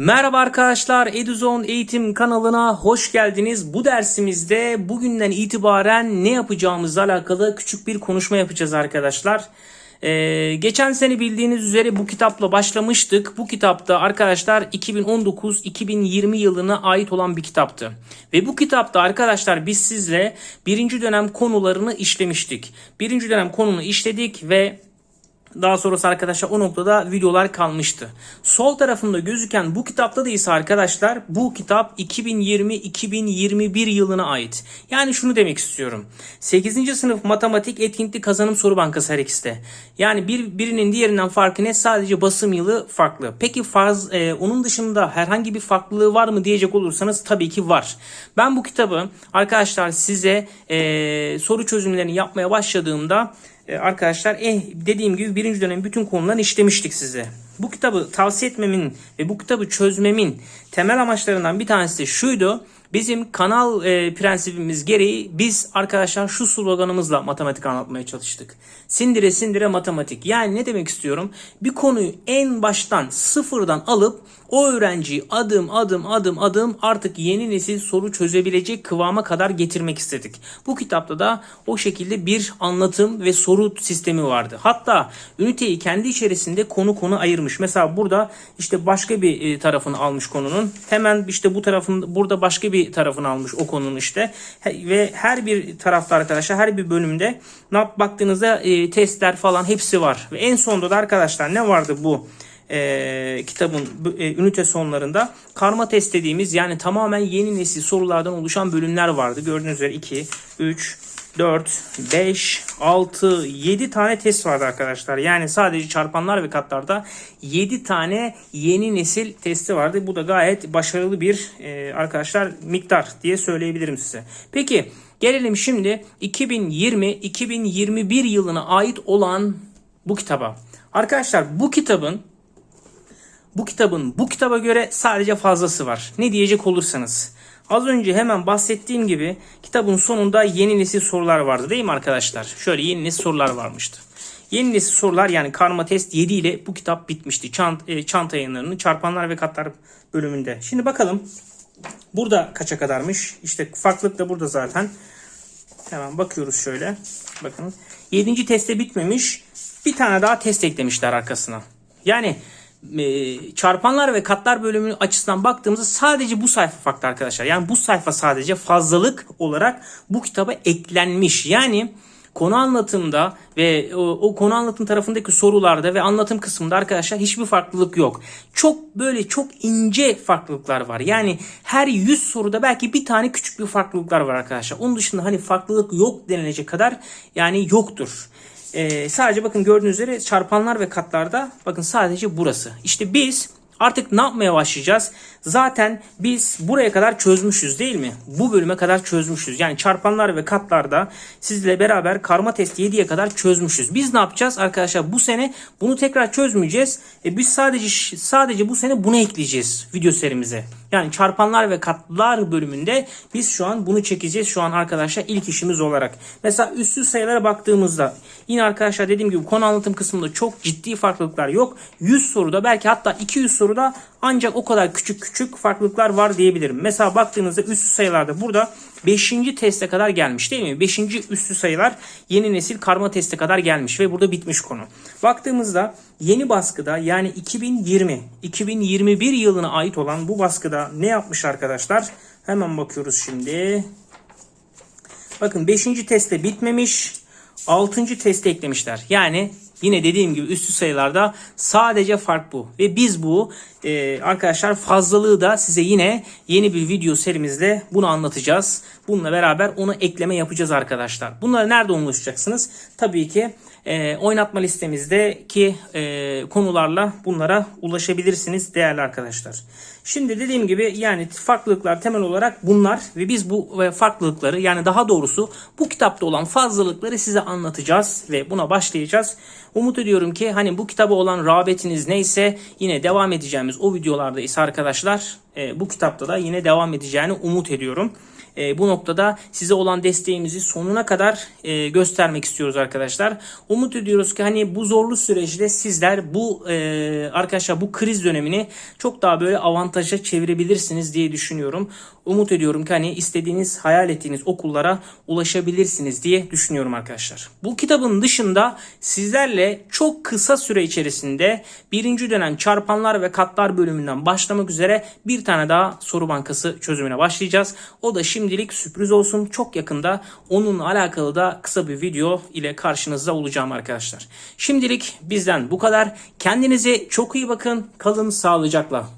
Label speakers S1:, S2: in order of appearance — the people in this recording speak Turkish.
S1: Merhaba arkadaşlar, Eduzon Eğitim kanalına hoş geldiniz. Bu dersimizde bugünden itibaren ne yapacağımızla alakalı küçük bir konuşma yapacağız arkadaşlar. Ee, geçen sene bildiğiniz üzere bu kitapla başlamıştık. Bu kitapta arkadaşlar 2019-2020 yılına ait olan bir kitaptı. Ve bu kitapta arkadaşlar biz sizle birinci dönem konularını işlemiştik. Birinci dönem konunu işledik ve daha sonrası arkadaşlar o noktada videolar kalmıştı. Sol tarafında gözüken bu kitapta da ise arkadaşlar bu kitap 2020-2021 yılına ait. Yani şunu demek istiyorum. 8. sınıf matematik etkinlikli kazanım soru bankası her ikisi de. Yani bir, birinin diğerinden farkı ne? Sadece basım yılı farklı. Peki farz, e, onun dışında herhangi bir farklılığı var mı diyecek olursanız tabii ki var. Ben bu kitabı arkadaşlar size e, soru çözümlerini yapmaya başladığımda arkadaşlar eh, dediğim gibi birinci dönem bütün konularını işlemiştik size. Bu kitabı tavsiye etmemin ve bu kitabı çözmemin temel amaçlarından bir tanesi şuydu. Bizim kanal e, prensibimiz gereği biz arkadaşlar şu sloganımızla matematik anlatmaya çalıştık. Sindire sindire matematik. Yani ne demek istiyorum? Bir konuyu en baştan sıfırdan alıp o öğrenciyi adım adım adım adım artık yeni nesil soru çözebilecek kıvama kadar getirmek istedik. Bu kitapta da o şekilde bir anlatım ve soru sistemi vardı. Hatta üniteyi kendi içerisinde konu konu ayırmış. Mesela burada işte başka bir e, tarafını almış konunun. Hemen işte bu tarafın burada başka bir tarafını almış o konunun işte. Ve her bir tarafta arkadaşlar her bir bölümde ne baktığınızda e, testler falan hepsi var. Ve en sonunda da arkadaşlar ne vardı bu? e, kitabın e, ünite sonlarında karma test dediğimiz yani tamamen yeni nesil sorulardan oluşan bölümler vardı. Gördüğünüz üzere 2, 3, 4, 5, 6, 7 tane test vardı arkadaşlar. Yani sadece çarpanlar ve katlarda 7 tane yeni nesil testi vardı. Bu da gayet başarılı bir e, arkadaşlar miktar diye söyleyebilirim size. Peki gelelim şimdi 2020-2021 yılına ait olan bu kitaba. Arkadaşlar bu kitabın bu kitabın bu kitaba göre sadece fazlası var. Ne diyecek olursanız. Az önce hemen bahsettiğim gibi kitabın sonunda yeni nesil sorular vardı değil mi arkadaşlar? Şöyle yeni nesil sorular varmıştı. Yeni nesil sorular yani karma test 7 ile bu kitap bitmişti. Çant, e, çanta yayınlarının çarpanlar ve katlar bölümünde. Şimdi bakalım burada kaça kadarmış? İşte farklılık da burada zaten. Hemen bakıyoruz şöyle. Bakın. 7. teste bitmemiş. Bir tane daha test eklemişler arkasına. Yani çarpanlar ve katlar bölümü açısından baktığımızda sadece bu sayfa farklı arkadaşlar. Yani bu sayfa sadece fazlalık olarak bu kitaba eklenmiş. Yani konu anlatımda ve o, o konu anlatım tarafındaki sorularda ve anlatım kısmında arkadaşlar hiçbir farklılık yok. Çok böyle çok ince farklılıklar var. Yani her 100 soruda belki bir tane küçük bir farklılıklar var arkadaşlar. Onun dışında hani farklılık yok denilecek kadar yani yoktur. Ee, sadece bakın gördüğünüz üzere çarpanlar ve katlarda bakın sadece burası. İşte biz artık ne yapmaya başlayacağız? Zaten biz buraya kadar çözmüşüz değil mi? Bu bölüme kadar çözmüşüz. Yani çarpanlar ve katlarda sizle beraber karma testi 7'ye kadar çözmüşüz. Biz ne yapacağız arkadaşlar? Bu sene bunu tekrar çözmeyeceğiz. E biz sadece sadece bu sene bunu ekleyeceğiz video serimize. Yani çarpanlar ve katlar bölümünde biz şu an bunu çekeceğiz şu an arkadaşlar ilk işimiz olarak. Mesela üstsüz sayılara baktığımızda yine arkadaşlar dediğim gibi konu anlatım kısmında çok ciddi farklılıklar yok. 100 soruda belki hatta 200 soruda ancak o kadar küçük küçük farklılıklar var diyebilirim. Mesela baktığınızda üstsüz sayılarda burada 5. teste kadar gelmiş değil mi? 5. üstü sayılar yeni nesil karma teste kadar gelmiş ve burada bitmiş konu. Baktığımızda yeni baskıda yani 2020 2021 yılına ait olan bu baskıda ne yapmış arkadaşlar? Hemen bakıyoruz şimdi. Bakın 5. testte bitmemiş. 6. teste eklemişler. Yani yine dediğim gibi üstü sayılarda sadece fark bu. Ve biz bu e, arkadaşlar fazlalığı da size yine yeni bir video serimizde bunu anlatacağız. Bununla beraber onu ekleme yapacağız arkadaşlar. Bunları nerede ulaşacaksınız? Tabii ki e, oynatma listemizdeki e, konularla bunlara ulaşabilirsiniz değerli arkadaşlar. Şimdi dediğim gibi yani farklılıklar temel olarak bunlar ve biz bu e, farklılıkları yani daha doğrusu bu kitapta olan fazlalıkları size anlatacağız ve buna başlayacağız. Umut ediyorum ki hani bu kitaba olan rağbetiniz neyse yine devam edeceğimiz o videolarda ise arkadaşlar e, bu kitapta da yine devam edeceğini umut ediyorum. E, bu noktada size olan desteğimizi sonuna kadar e, göstermek istiyoruz arkadaşlar. Umut ediyoruz ki hani bu zorlu süreçte sizler bu e, arkadaşlar bu kriz dönemini çok daha böyle avantaja çevirebilirsiniz diye düşünüyorum. Umut ediyorum ki hani istediğiniz, hayal ettiğiniz okullara ulaşabilirsiniz diye düşünüyorum arkadaşlar. Bu kitabın dışında sizlerle çok kısa süre içerisinde birinci dönem çarpanlar ve katlar bölümünden başlamak üzere bir tane daha soru bankası çözümüne başlayacağız. O da şimdilik sürpriz olsun. Çok yakında onunla alakalı da kısa bir video ile karşınızda olacağım arkadaşlar. Şimdilik bizden bu kadar. Kendinize çok iyi bakın. Kalın sağlıcakla.